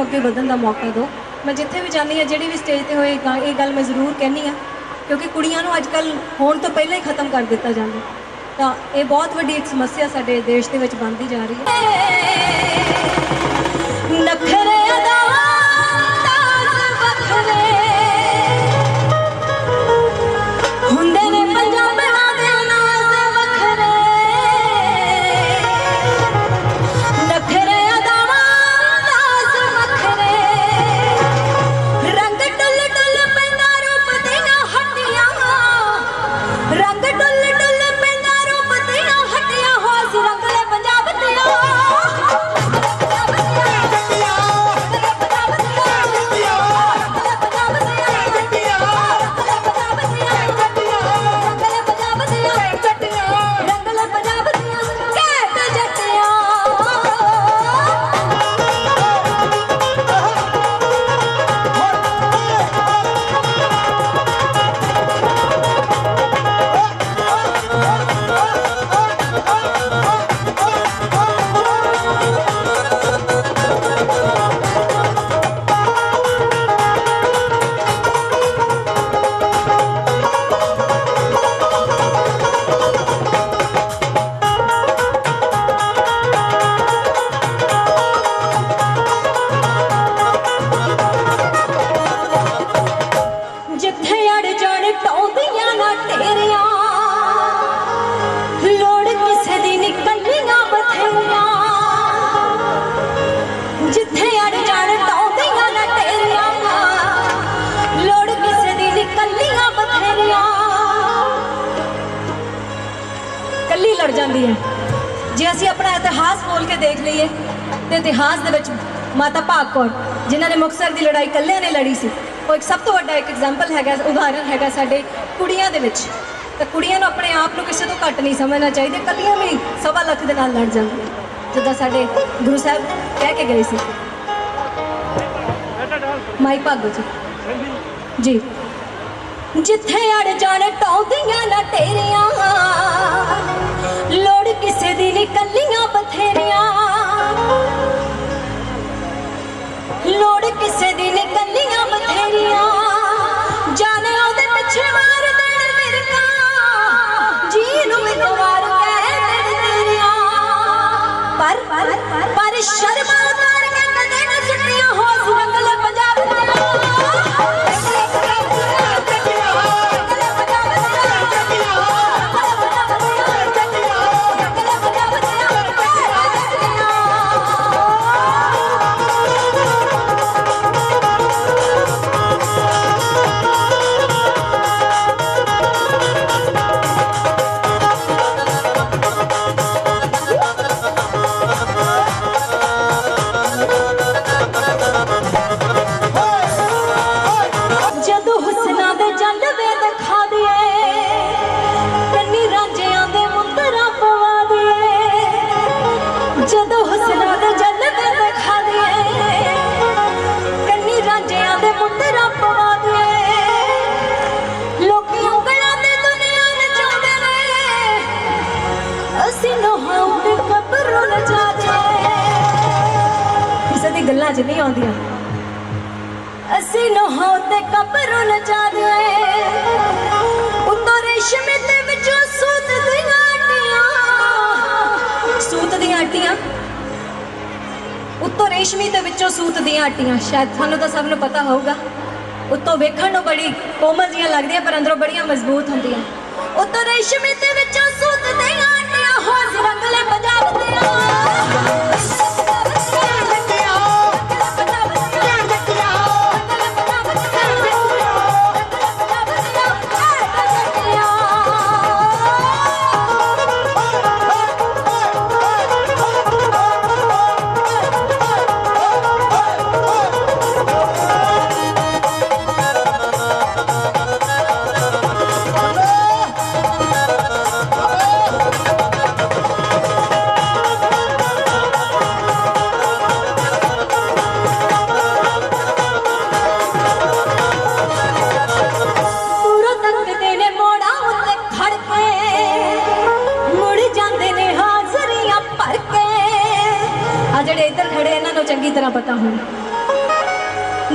ਨੂੰ ਅੱਗੇ ਵਧਣ ਦਾ ਮੌਕਾ ਦਿਓ। ਮੈਂ ਜਿੱਥੇ ਵੀ ਜਾਂਦੀ ਹਾਂ, ਜਿਹੜੀ ਵੀ ਸਟੇਜ ਤੇ ਹੋਏ, ਗਾ- ਇਹ ਗੱਲ ਮੈਂ ਜ਼ਰੂਰ ਕਹਿੰਦੀ ਹਾਂ, ਕਿਉਂਕਿ ਕੁੜੀਆਂ ਨੂੰ ਅੱਜ ਕੱਲ ਹੋਣ ਤੋਂ ਪਹਿਲਾਂ ਹੀ ਖਤਮ ਕਰ ਦਿੱਤਾ ਜਾਂਦਾ ਤਾਂ ਇਹ ਬਹੁਤ ਵੱਡੀ ਇੱਕ ਸਮੱਸਿਆ ਸਾਡੇ ਦੇਸ਼ ਦੇ ਵਿੱਚ ਬਣਦੀ ਜਾ ਰਹੀ ਹੈ। ਨਖਰੇ ਕੱਲੀ ਹੈ। ਜੇ ਅਸੀਂ ਆਪਣਾ ਇਤਿਹਾਸ ਬੋਲ ਕੇ ਦੇਖ ਲਈਏ, ਤੇ ਇਤਿਹਾਸ ਦੇ ਵਿੱਚ ਮਾਤਾ ਭਾਗ ਕੌਰ, ਜਿਨ੍ਹਾਂ ਨੇ ਮੁਕਤਸਰ ਦੀ ਲੜਾਈ ਇਕੱਲਿਆਂ ਨੇ ਲੜੀ ਸੀ, ਉਹ ਇੱਕ ਸਭ ਤੋਂ ਵੱਡਾ ਇੱਕ ਐਗਜ਼ਾਮਪਲ ਹੈਗਾ ਉਦਾਹਰਣ ਹੈਗਾ ਸਾਡੇ ਕੁੜੀਆਂ ਦੇ ਵਿੱਚ। ਤਾਂ ਕੁੜੀਆਂ ਨੂੰ ਆਪਣੇ ਆਪ ਨੂੰ ਕਿਸੇ ਤੋਂ ਘੱਟ ਨਹੀਂ ਸਮਝਣਾ ਚਾਹੀਦਾ, ਇਕੱਲੀਆਂ ਵੀ ਸਵਾ ਲੱਖ ਦੇ ਨਾਲ ਲੜ ਜਾਂਦੀਆਂ। ਜਿੱਦਾਂ ਸਾਡੇ ਗੁਰੂ ਸਾਹਿਬ ਕਹਿ ਕੇ ਗਏ ਸੀ। ਮਾਈ ਭਾਗੋ ਜੀ। ਜੀ। ਜਿੱਥੇ ਅੜ ਜਾਣ ਟੌਂਦੀਆਂ ਨਾ ਤੇਰੀਆਂ ਕਿਸੇ ਦੀ ਨੀ ਕੱਲੀਆਂ ਬਥੇਰੀਆਂ। ਲੋੜ ਗੱਲਾਂ 'ਚ ਨਹੀਂ ਆਉਂਦੀਆਂ। ਅਸੀਂ ਨਹਾ ਤੇ ਕਬਰ ਨ ਜਾਦੇ ਉੱਤੋਂ ਰੇਸ਼ਮੇ ਦੇ ਵਿੱਚੋਂ ਸੂਤ ਦੀਆਂ ਆਟੀਆਂ ਸੂਤ ਦੀਆਂ ਆਟੀਆਂ ਉੱਤੋਂ ਰੇਸ਼ਮੀ ਦੇ ਵਿੱਚੋਂ ਸੂਤ ਦੀਆਂ ਆਟੀਆਂ ਸ਼ਾਇਦ ਤੁਹਾਨੂੰ ਤਾਂ ਸਭ ਨੂੰ ਪਤਾ ਹੋਊਗਾ। ਉੱਤੋਂ ਵੇਖਣ ਨੂੰ ਬੜੀ ਕੋਮਲ ਜੀਆਂ ਲੱਗਦੀਆਂ, ਪਰ ਅੰਦਰੋਂ ਬੜੀਆਂ ਮਜ਼ਬੂਤ ਹੁੰਦੀਆਂ। ਉੱਤੋਂ ਰੇਸ਼ਮੀ ਦੇ ਵਿੱਚੋਂ ਸੂਤ ਦੀਆਂ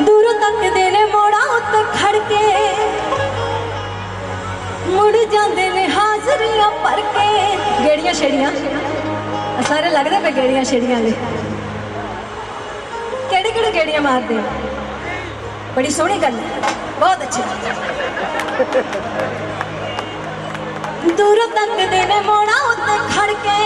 ਦੂਰੋਂ ਤੱਕਦੇ ਨੇ ਮੋੜਾ ਉੱਤੇ ਖੜ ਕੇ ਮੁੜ ਜਾਂਦੇ ਨੇ ਹਾਜ਼ਰੀਆਂ ਭਰ ਕੇ ਗੇੜੀਆਂ ਛੇੜੀਆਂ? ਆਹ ਸਾਰੇ ਲੱਗਦੇ ਪਏ ਗੇੜੀਆਂ ਛੇੜੀਆਂ ਵਾਲੇ। ਕਿਹੜੇ ਕਿਹੜੇ ਗੇੜੀਆਂ ਮਾਰਦੇ ਬੜੀ ਸੋਹਣੀ ਗੱਲ ਹੈ। ਬਹੁਤ ਅੱਛੀ ਦੂਰੋਂ ਤੱਕਦੇ ਨੇ ਮੋੜਾ ਉੱਤੇ ਖੜ ਕੇ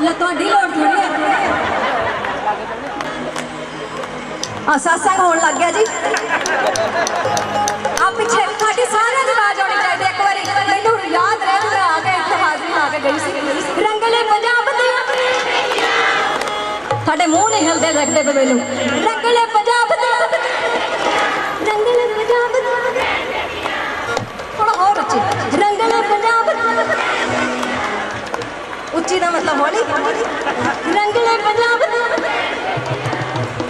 ਲੈ ਤੁਹਾਡੀ ਲੋੜ ਥੋੜੀ ਹੈ। ਆ ਸਾਸੰਗ ਹੋਣ ਲੱਗ ਗਿਆ ਜੀ। ਆ ਪਿੱਛੇ ਤੁਹਾਡੀ ਸਾਰਿਆਂ ਦੀ ਆਵਾਜ਼ ਆਉਣੀ ਚਾਹੀਦੀ ਇੱਕ ਵਾਰੀ। ਮੈਨੂੰ ਯਾਦ ਰਹੇ ਮੈਂ ਆ ਕੇ ਇੱਥੇ ਹਾਜ਼ਰੀ ਲਾ ਕੇ ਗਈ ਸੀ ਰੰਗਲੇ ਪੰਜਾਬ ਦੀਆਂ। ਤੁਹਾਡੇ ਮੂੰਹ ਨਹੀਂ ਹਿਲਦੇ, ਲੱਗਦੇ ਪਏ ਮੈਨੂੰ। ਰੰਗਲੇ ਉੱਚੀ ਦਾ ਮਤਲਬ ਹੌਲੀ ਰੰਗਲੇ ਪੰਜਾਬ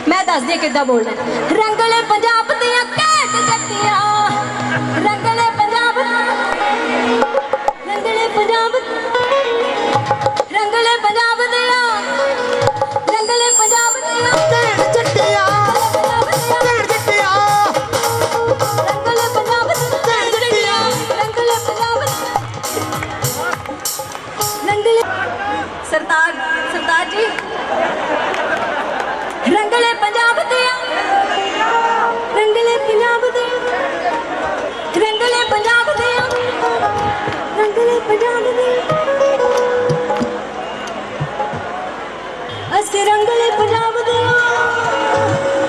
ਮੈਂ ਦੱਸਦੀ ਹਾਂ ਕਿੱਦਾਂ ਬੋਲਣਾ। ਰੰਗਲੇ ਪੰਜਾਬ ਦੀਆਂ ਘੈਂਟ ਜੱਟੀਆਂ। ਰੰਗਲੇ ਪੰਜਾਬ ਰੰਗਲੇ ਪੰਜਾਬ ਰੰਗਲੇ ਪੰਜਾਬ ਦੀਆਂ ਰੰਗਲੇ ਪੰਜਾਬ ਦੇ